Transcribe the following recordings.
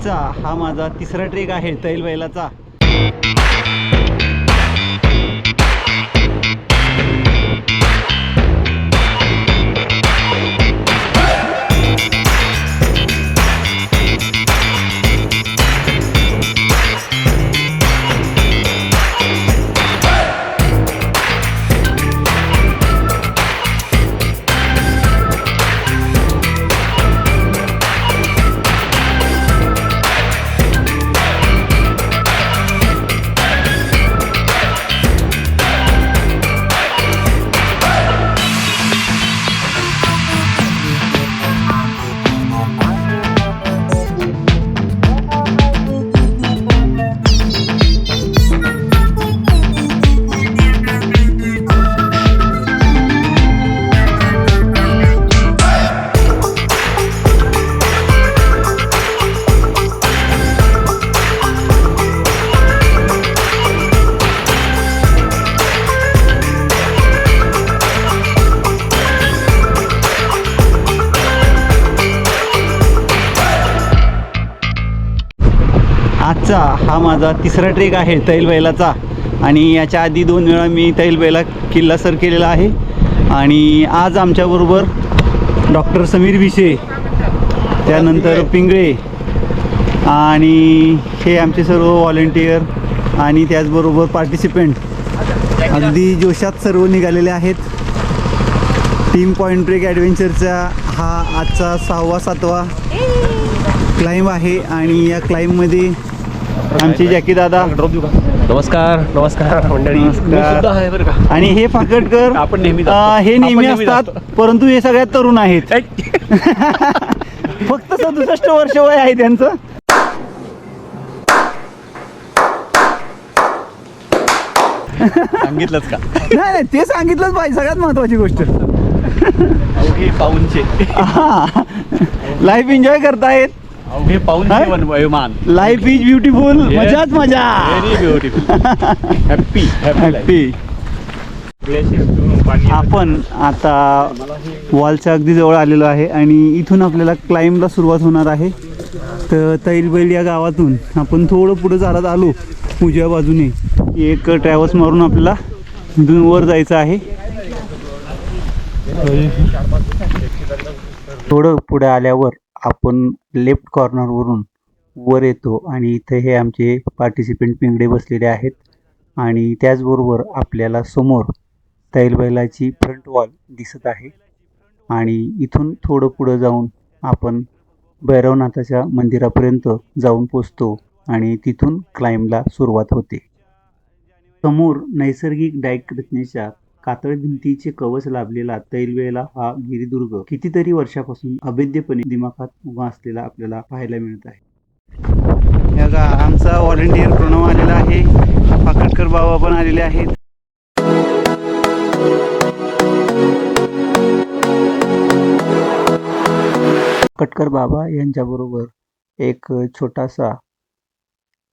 आजचा हा माझा तिसरा ट्रेक आहे तैल बैलाचा आजचा हा माझा तिसरा ट्रेक आहे तैल बैलाचा. आणि याच्या आधी दोन वेळा मी तैल बैला किल्ला सर केलेला आहे. आणि आज आमच्याबरोबर डॉक्टर समीर विशे त्यानंतर पिंगळे. आणि हे आमचे सर्व व्हॉलेंटियर आणि त्याचबरोबर पार्टिसिपेंट अगदी जोशात सर्व निघालेले आहेत. टीम पॉईंट ब्रेक ॲडव्हेंचरचा हा आजचा सहावा सातवा क्लाइंब आहे. आणि या क्लाइंबमध्ये आमचे जॅकी दादा. नमस्कार नमस्कार मंडळी. नमस्कार. मी सुद्धा आहे बरं का? आणि हे फाकटकर आपण नेहमीच अं, असतो. हे नेहमी नेहमीच असतात असतो. परंतु हे सगळ्यात तरुण आहेत. फक्त सदुसष्ट वर्ष वय आहे त्यांचं. सांगितलंच का? नाही नाही ते सांगितलंच पाहिजे सगळ्यात महत्वाची गोष्ट. अवघे पाऊनचे हा. लाईफ एन्जॉय करतायत. हा? वन वयोमान. लाईफ इज ब्युटिफुल मजाच मजा. Very beautiful happy happy happy आपण आता वॉलच्या अगदी जवळ आलेलो आहे आणि इथून आपल्याला क्लाइंबला सुरुवात होणार आहे. तर तैलबैल या गावातून आपण थोडं पुढं चालत आलो उजव्या बाजूने. एक ट्रॅव्हल्स मारून आपल्याला इथून वर जायचं आहे. थोडं पुढे आल्यावर आपण लेफ्ट कॉर्नरवरून वर येतो आणि इथे हे आमचे पार्टिसिपेंट पिंगडे बसलेले आहेत. आणि त्याचबरोबर आपल्याला समोर तैलबैलाची फ्रंट वॉल दिसत आहे. आणि इथून थोडं पुढं जाऊन आपण भैरवनाथाच्या मंदिरापर्यंत जाऊन पोचतो आणि तिथून क्लाइंबला सुरुवात होते. समोर नैसर्गिक डायक रचनेच्या कातळ भिंतीचे कवच लाभलेला तैलवेला हा गिरिदुर्ग कितीतरी वर्षापासून अभेद्यपणे दिमाखात उभा असलेला आपल्याला पाहायला मिळत आहे. या आमचा व्हॉलेंटियर प्रणव आलेला आहे. पाकडकर बाबा पण आलेले आहेत. कटकर बाबा यांच्याबरोबर एक छोटासा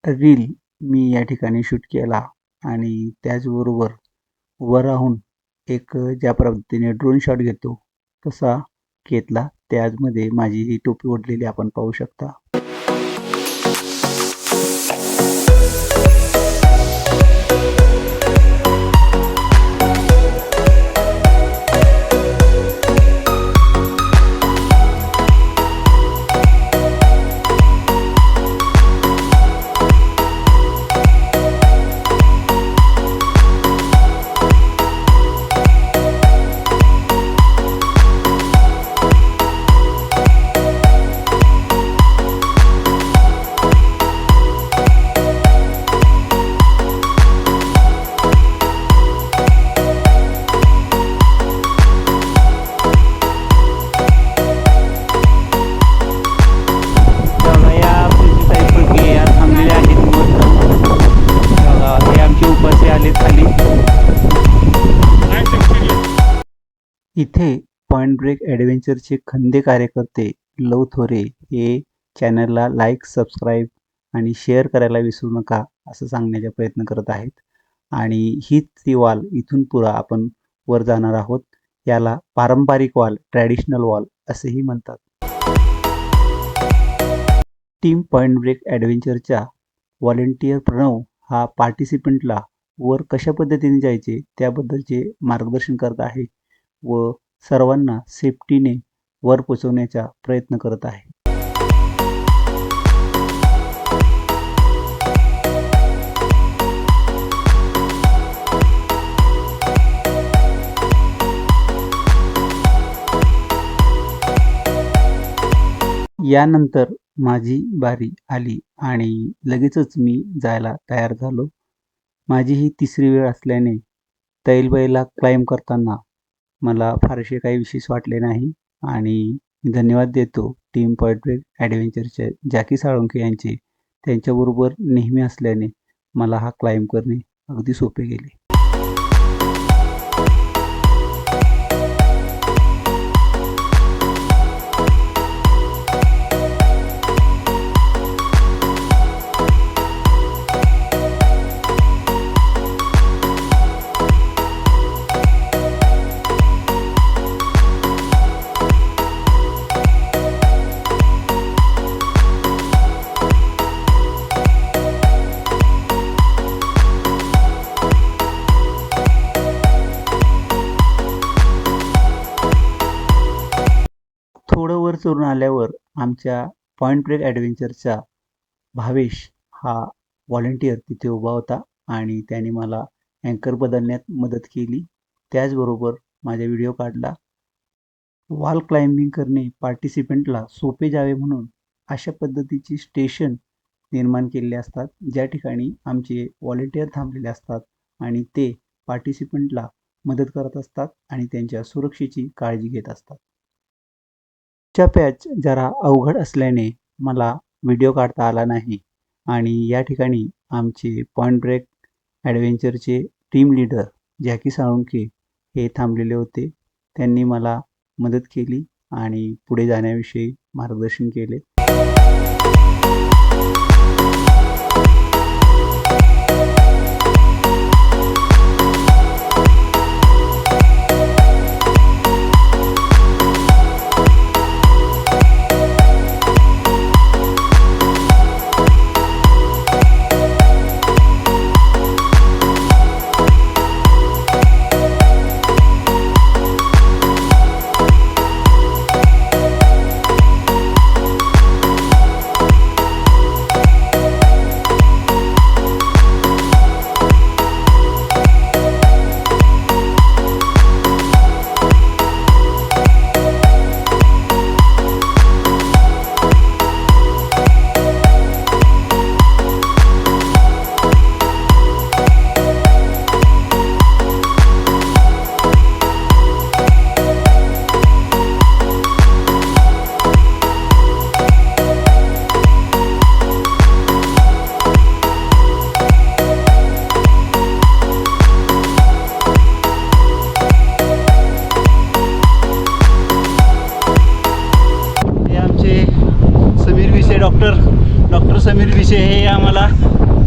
रील मी या ठिकाणी शूट केला आणि त्याचबरोबर वर राहून एक ज्या पद्धतीने ड्रोन शॉट घेतो तसा घेतला. त्याचमध्ये माझी ही टोपी ओढलेली आपण पाहू शकता. इथे पॉइंट ब्रेक ॲडव्हेंचरचे खंदे कार्यकर्ते लव थोरे हे चॅनलला लाईक सबस्क्राईब आणि शेअर करायला विसरू नका असं सांगण्याचा प्रयत्न करत आहेत. आणि हीच ती वॉल इथून पुरा आपण वर जाणार आहोत. याला पारंपरिक वॉल ट्रॅडिशनल वॉल असेही म्हणतात. टीम पॉईंट ब्रेक ॲडव्हेंचरच्या व्हॉलेंटियर प्रणव हा पार्टिसिपंटला वर कशा पद्धतीने जायचे त्याबद्दलचे मार्गदर्शन करत आहे. व सर्वांना सेफ्टीने वर पोचवण्याचा प्रयत्न करत आहे. यानंतर माझी बारी आली आणि लगेचच मी जायला तयार झालो. माझी ही तिसरी वेळ असल्याने तैलबाईला क्लाइंब करताना मला फारसे काही विशेष वाटले नाही आणि मी धन्यवाद देतो टीम पॉइंट ब्रेक ॲडव्हेंचरचे जॅकी साळुंखे यांचे. त्यांच्याबरोबर नेहमी असल्याने मला हा क्लाइंब करणे अगदी सोपे गेले. करून आल्यावर आमच्या पॉईंट ब्रेक ॲडव्हेंचरचा भावेश हा व्हॉलेंटियर तिथे उभा होता आणि त्याने मला अँकर बदलण्यात मदत केली. त्याचबरोबर माझा व्हिडिओ काढला. वॉल क्लाइम्बिंग करणे पार्टिसिपंटला सोपे जावे म्हणून अशा पद्धतीची स्टेशन निर्माण केलेले असतात. ज्या ठिकाणी आमचे व्हॉलेंटियर थांबलेले असतात आणि ते पार्टिसिपंटला मदत करत असतात आणि त्यांच्या सुरक्षेची काळजी घेत असतात. च्या पॅच जरा अवघड असल्याने मला व्हिडिओ काढता आला नाही. आणि या ठिकाणी आमचे पॉईंट ब्रेक ॲडव्हेंचरचे टीम लीडर जॅकी साळुंके हे थांबलेले होते. त्यांनी मला मदत केली आणि पुढे जाण्याविषयी मार्गदर्शन केले. हे आम्हाला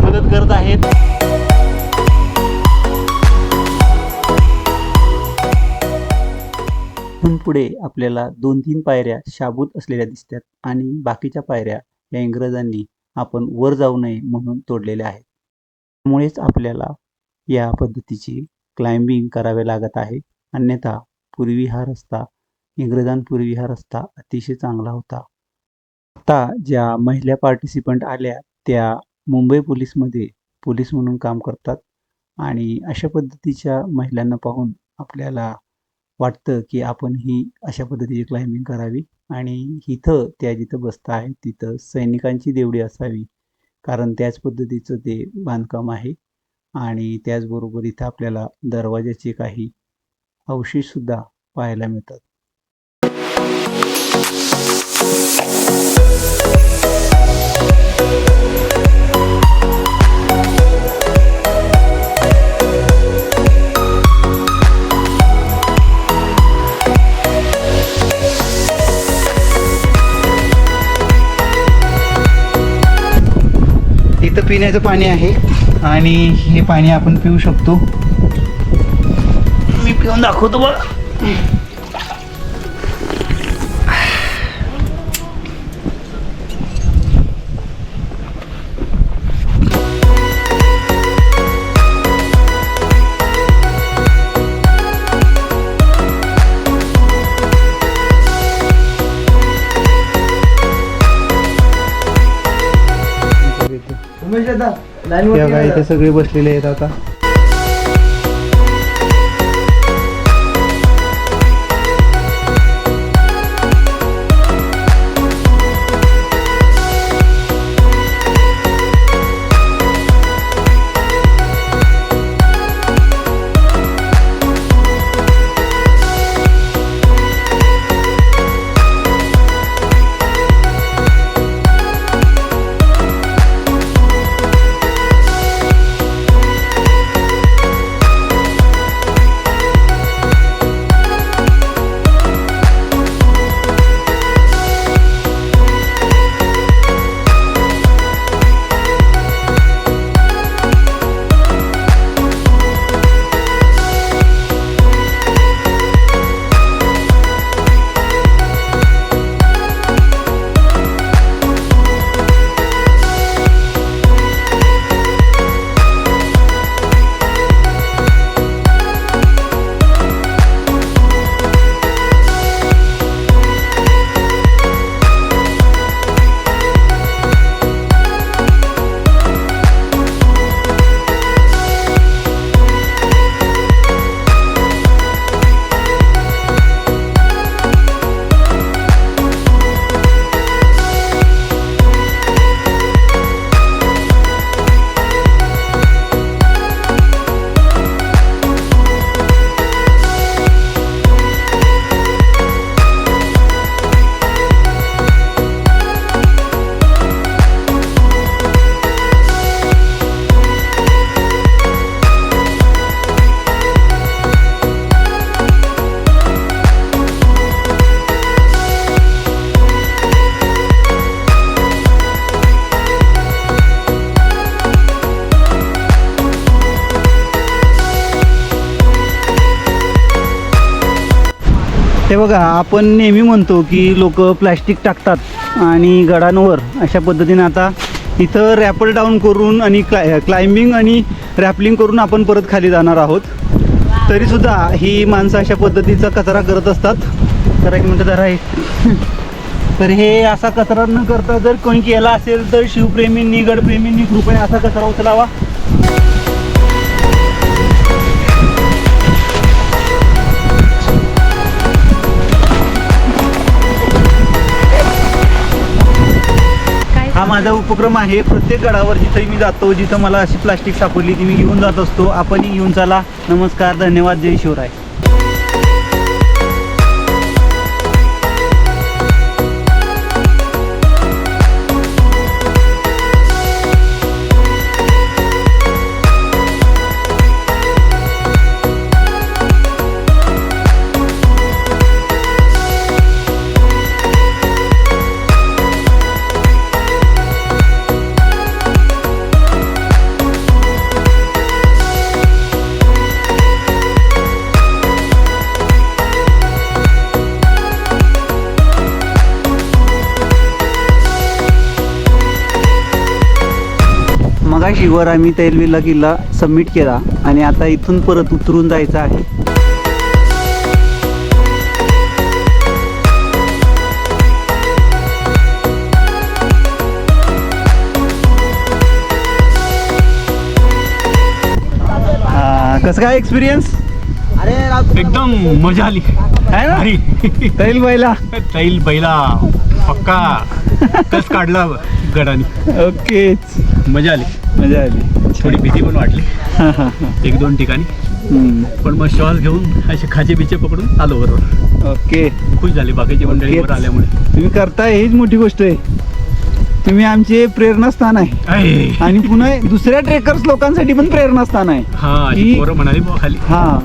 मदत करत आहेत. इथून पुढे आपल्याला दोन तीन पायऱ्या शाबूत असलेल्या दिसतात आणि बाकीच्या पायऱ्या या इंग्रजांनी आपण वर जाऊ नये म्हणून तोडलेल्या आहेत. त्यामुळेच आपल्याला या पद्धतीची क्लाइम्बिंग करावे लागत आहे. अन्यथा पूर्वी हा रस्ता इंग्रजांपूर्वी हा रस्ता अतिशय चांगला होता. आता ज्या महिला पार्टिसिपंट आल्या त्या मुंबई पोलीसमध्ये पोलीस म्हणून काम करतात. आणि अशा पद्धतीच्या महिलांना पाहून आपल्याला वाटतं की आपण ही अशा पद्धतीची क्लाइम्बिंग करावी. आणि इथं त्या जिथं बसता आहेत तिथं सैनिकांची देवडी असावी. कारण त्याच पद्धतीचं ते बांधकाम आहे. आणि त्याचबरोबर इथं आपल्याला दरवाजाचे काही अवशेषसुद्धा पाहायला मिळतात. पिण्याचं पाणी आहे आणि हे पाणी आपण पिऊ शकतो. मी पिऊन दाखवतो बघा. हे बघा इथे सगळे बसलेले आहेत आता. बघा आपण नेहमी म्हणतो की लोक प्लॅस्टिक टाकतात आणि गडांवर अशा पद्धतीने आता इथं रॅपर डाऊन करून आणि क्लाय क्लाइम्बिंग आणि रॅपलिंग करून आपण परत खाली जाणार आहोत. तरीसुद्धा ही माणसं अशा पद्धतीचा कचरा करत असतात. तर एक मिनटं जरा एक तर हे असा कचरा न करता जर कोणी केला असेल तर शिवप्रेमींनी गडप्रेमींनी कृपया असा कचरा उचलावा. हा माझा उपक्रम आहे. प्रत्येक गडावर जिथं मी जातो जिथं मला अशी प्लास्टिक सापडली ती मी घेऊन जात असतो. आपणही घेऊन चला. नमस्कार धन्यवाद. जय शिवराय. वर आम्ही तेलविला किल्ला सबमिट केला आणि आता इथून परत उतरून जायचं आहे. हा, कसं काय एक्सपिरियन्स एकदम मजा आली. आहे ना? भारी. तैल बैला. तैल बैला पक्का. कस काढला गडाने. ओकेच मजा आली. मजा आली. थोडी भीती पण वाटली. हा, हा, हा. एक दोन ठिकाणी. हम्म. पण मग श्वास घेऊन असे खाचे बिचे पकडून आलो बरोबर ओके. खुश झाली बाकीची मंडळी वर आल्यामुळे. तुम्ही करताय हीच मोठी गोष्ट आहे. तुम्ही आमचे प्रेरणास्थान आहे. आहे. आणि पुन्हा दुसऱ्या ट्रेकर्स लोकांसाठी पण प्रेरणास्थान आहे. हा ही- म्हणाली खाली. हा.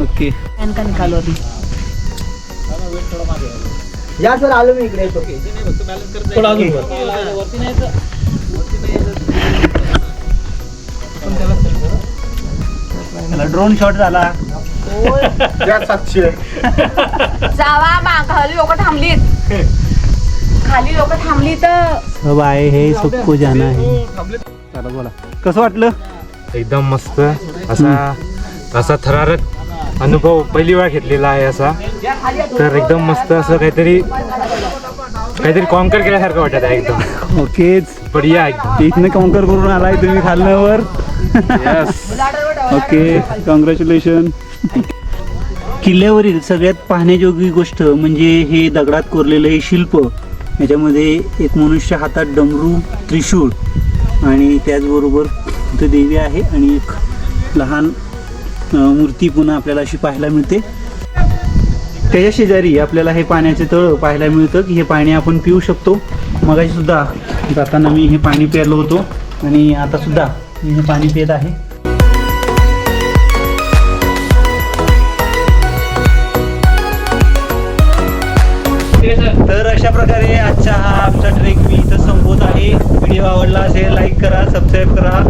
ओके. या सर आलो मी इकडे ड्रोन शॉट झाला. जावा मा खाली लोक थांबलीत. खाली लोक थांबली तर सब आहे हे सबको जाना आहे. चला बोला. कसं वाटलं? एकदम मस्त. असा असा थरारक. अनुभव पहिली वेळा घेतलेला आहे असा. तर एकदम मस्त असं काहीतरी काहीतरी कॉन्कर केल्यासारखं वाटत आहे एकदम. ओकेच. बढिया एकदम इथनं काउंटर करून आलाय तुम्ही खालण्यावर यस ओके कॉंग्रॅच्युलेशन किल्ल्यावरील सगळ्यात पाहण्याजोगी गोष्ट म्हणजे हे दगडात कोरलेलं हे शिल्प. याच्यामध्ये एक मनुष्य हातात डमरू त्रिशूळ आणि त्याचबरोबर इथं देवी आहे आणि एक लहान मूर्ती पुन्हा आपल्याला अशी पाहायला मिळते. त्याच्या शेजारी आपल्याला हे पाण्याचे तळ पाहायला मिळतं की हे पाणी आपण पिऊ शकतो. मगाशी सुद्धा जाताना मी हे पाणी प्यायलो होतो आणि आता सुद्धा मी हे पाणी पित आहे. तर अशा प्रकारे आजचा हा आमचा ट्रेक मी इथं संपवत आहे. व्हिडिओ आवडला असेल लाईक करा सबस्क्राईब करा.